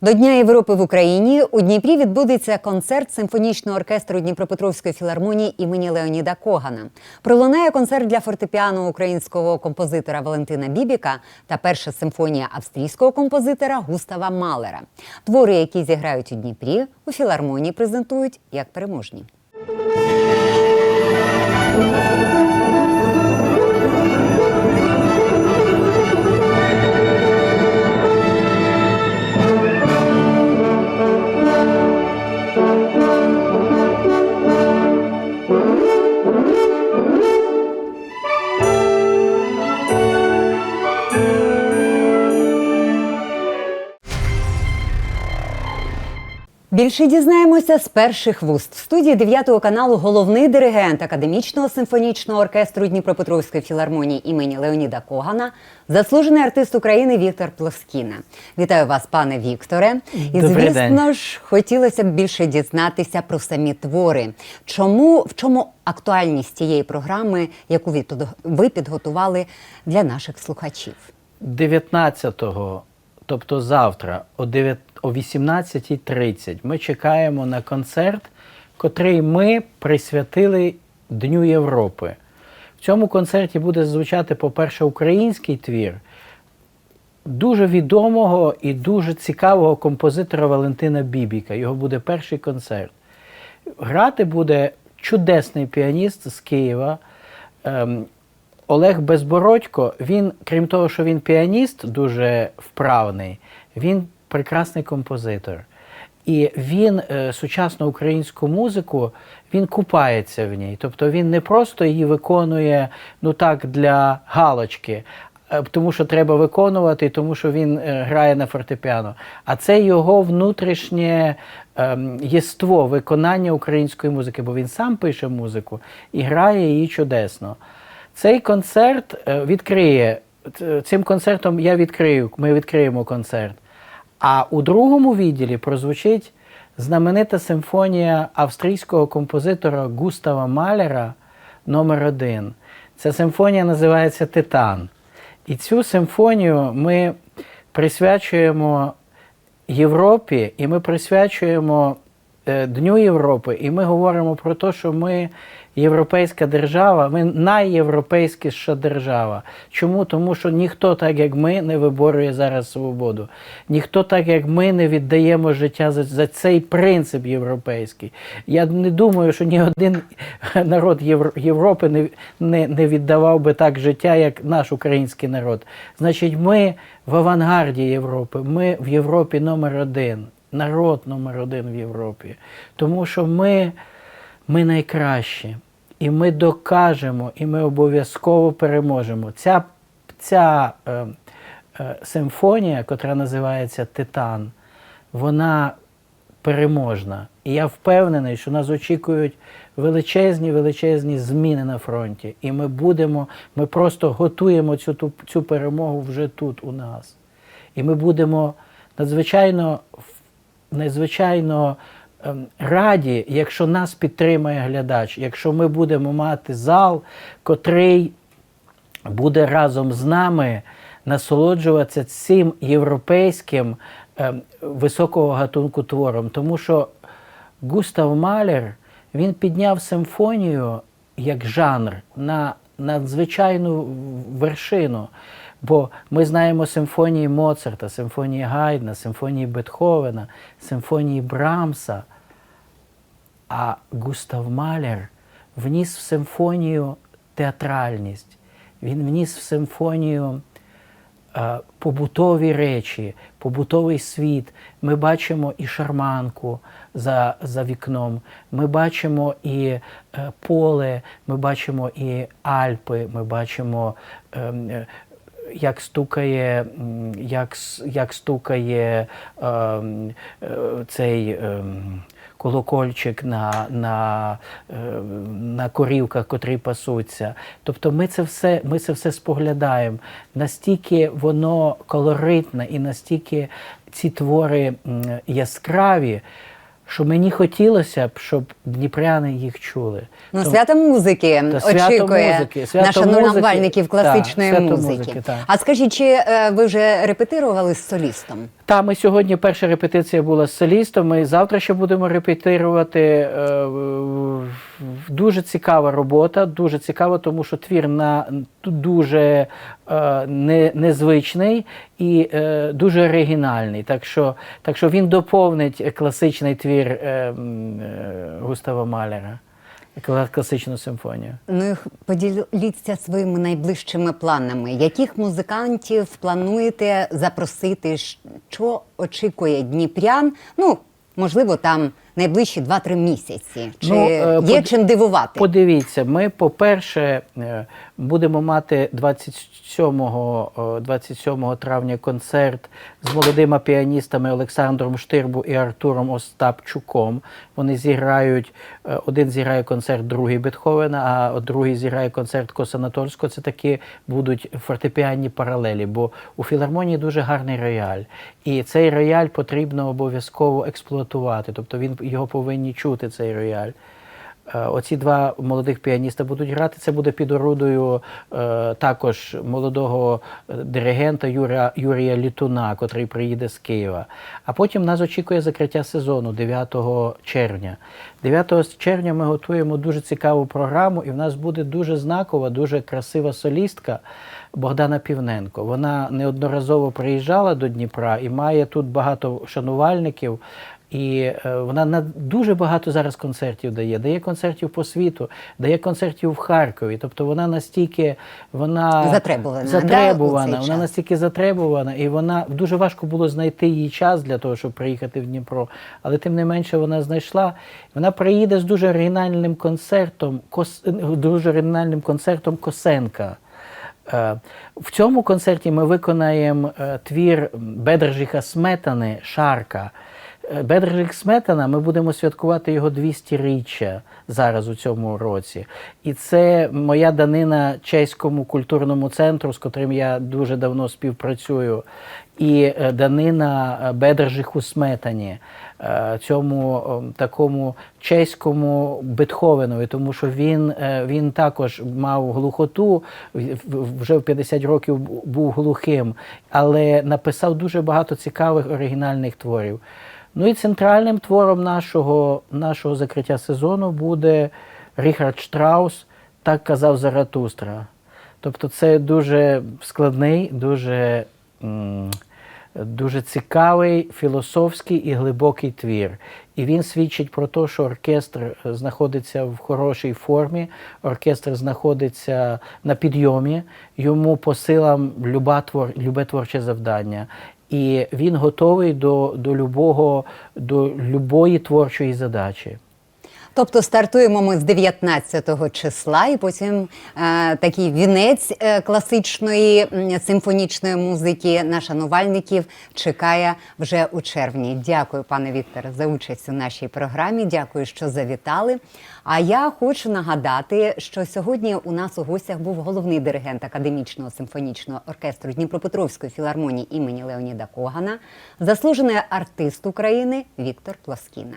До Дня Європи в Україні у Дніпрі відбудеться концерт симфонічного оркестру Дніпропетровської філармонії імені Леоніда Когана. Пролунає концерт для фортепіано українського композитора Валентина Бібіка та перша симфонія австрійського композитора Густава Малера. Твори, які зіграють у Дніпрі, у філармонії презентують як переможні. Більше дізнаємося з перших вуст. В студії 9 каналу головний диригент академічного симфонічного оркестру Дніпропетровської філармонії імені Леоніда Когана, заслужений артист України Віктор Плоскіна. Вітаю вас, пане Вікторе. І Добрий звісно день. ж, хотілося б більше дізнатися про самі твори. Чому в чому актуальність цієї програми, яку ви ви підготували для наших слухачів? 19-го, тобто завтра, о 9 о 18.30 ми чекаємо на концерт, котрий ми присвятили Дню Європи. В цьому концерті буде звучати, по-перше, український твір дуже відомого і дуже цікавого композитора Валентина Бібіка. Його буде перший концерт. Грати буде чудесний піаніст з Києва. ем, Олег Безбородько, він, крім того, що він піаніст дуже вправний, він прекрасний композитор. І він е, сучасну українську музику він купається в ній. Тобто він не просто її виконує ну так для галочки, е, тому що треба виконувати, тому що він е, грає на фортепіано. А це його внутрішнє ем, єство виконання української музики, бо він сам пише музику і грає її чудесно. Цей концерт відкриє. Цим концертом я відкрию, ми відкриємо концерт. А у другому відділі прозвучить знаменита симфонія австрійського композитора Густава Малера номер 1 Ця симфонія називається Титан. І цю симфонію ми присвячуємо Європі, і ми присвячуємо е, Дню Європи, і ми говоримо про те, що ми європейська держава, ми найєвропейськіша держава. Чому? Тому що ніхто так, як ми, не виборює зараз свободу. Ніхто так, як ми, не віддаємо життя за, за цей принцип європейський. Я не думаю, що ні один народ Європи не, не, не віддавав би так життя, як наш український народ. Значить, ми в авангарді Європи, ми в Європі номер один, народ номер один в Європі. Тому що ми, ми найкращі. І ми докажемо, і ми обов'язково переможемо. Ця, ця е, е, симфонія, котра називається Титан, вона переможна. І я впевнений, що нас очікують величезні, величезні зміни на фронті. І ми будемо, ми просто готуємо цю, ту- цю перемогу вже тут у нас. І ми будемо надзвичайно, надзвичайно раді, якщо нас підтримає глядач, якщо ми будемо мати зал, котрий буде разом з нами насолоджуватися цим європейським ем, високого гатунку твором. Тому що Густав Малер він підняв симфонію як жанр на надзвичайну вершину. Бо ми знаємо симфонії Моцарта, симфонії Гайдна, симфонії Бетховена, симфонії Брамса. А Густав Малер вніс в симфонію театральність, він вніс в симфонію е, побутові речі, побутовий світ. Ми бачимо і шарманку за, за вікном, ми бачимо і е, поле, ми бачимо і Альпи, ми бачимо. ем, е, як стукає, як, як стукає ем, е, цей ем, колокольчик на, на, е, на корівках, котрі пасуться. Тобто ми це все, ми це все споглядаємо. Настільки воно колоритне і настільки ці твори яскраві, що мені хотілося б, щоб дніпряни їх чули. Ну, Тому- свято музики Та свято очікує музики, свято наша музики, класичної так, свято музики. музики, так. А скажіть, чи е, ви вже репетирували з солістом? Та ми сьогодні перша репетиція була з солістом. Ми завтра ще будемо репетирувати. Е, в- Дуже цікава робота, дуже цікава, тому що твір на дуже е, не, незвичний і е, дуже оригінальний. Так що, так що він доповнить класичний твір е, е, Густава Малера, класичну симфонію. Ну поділіться своїми найближчими планами. Яких музикантів плануєте запросити? Що очікує Дніпрян? Ну, можливо, там найближчі 2-3 місяці. Чи Ну, е, є под- чим дивувати? Подивіться, ми, по-перше, е, будемо мати 27, е, 27 травня концерт з молодими піаністами Олександром Штирбу і Артуром Остапчуком. Вони зіграють, е, один зіграє концерт другий Бетховена, а другий зіграє концерт Косанатольського. Це такі будуть фортепіанні паралелі, бо у філармонії дуже гарний рояль. І цей рояль потрібно обов'язково експлуатувати. Тобто він його повинні чути, цей рояль. Е, Оці два молодих піаніста будуть грати. Це буде під орудою е, також молодого е, диригента Юрія, Юрія Літуна, котрий приїде з Києва. А потім нас очікує закриття сезону 9 червня. 9 червня ми готуємо дуже цікаву програму, і в нас буде дуже знакова, дуже красива солістка Богдана Півненко. Вона неодноразово приїжджала до Дніпра і має тут багато шанувальників. І е, вона на дуже багато зараз концертів дає. Дає концертів по світу, дає концертів в Харкові. Тобто вона настільки вона Затребувана, затребувана, цей вона настільки затребувана, і вона дуже важко було знайти їй час для того, щоб приїхати в Дніпро. Але тим не менше вона знайшла. Вона приїде з дуже оригінальним концертом, кос, дуже оригінальним концертом Косенка. Е, В цьому концерті ми виконаємо е, твір Бедржиха Сметани Шарка. Бедржик Сметана, ми будемо святкувати його 200-річчя зараз у цьому році. І це моя данина чеському культурному центру, з котрим я дуже давно співпрацюю. І е, данина е, Бедржиху Сметані, е, цьому такому чеському Бетховенові, тому що він, він також мав глухоту, вже в 50 років був глухим, але написав дуже багато цікавих оригінальних творів. Ну і центральним твором нашого, нашого закриття сезону буде Ріхард Штраус, так казав Заратустра. Тобто це дуже складний, дуже, дуже цікавий, філософський і глибокий твір. І він свідчить про те, що оркестр знаходиться в хорошій формі, оркестр знаходиться на підйомі, йому по силам люба твор, любе творче завдання. І він готовий до, до, любого, до любої творчої задачі. Тобто стартуємо ми з 19 числа, і потім е, такий вінець е, класичної м, симфонічної музики на шанувальників чекає вже у червні. Дякую, пане Вікторе, за участь у нашій програмі. Дякую, що завітали. А я хочу нагадати, що сьогодні у нас у гостях був головний диригент академічного симфонічного оркестру Дніпропетровської філармонії імені Леоніда Когана, заслужений артист України Віктор Плоскіна.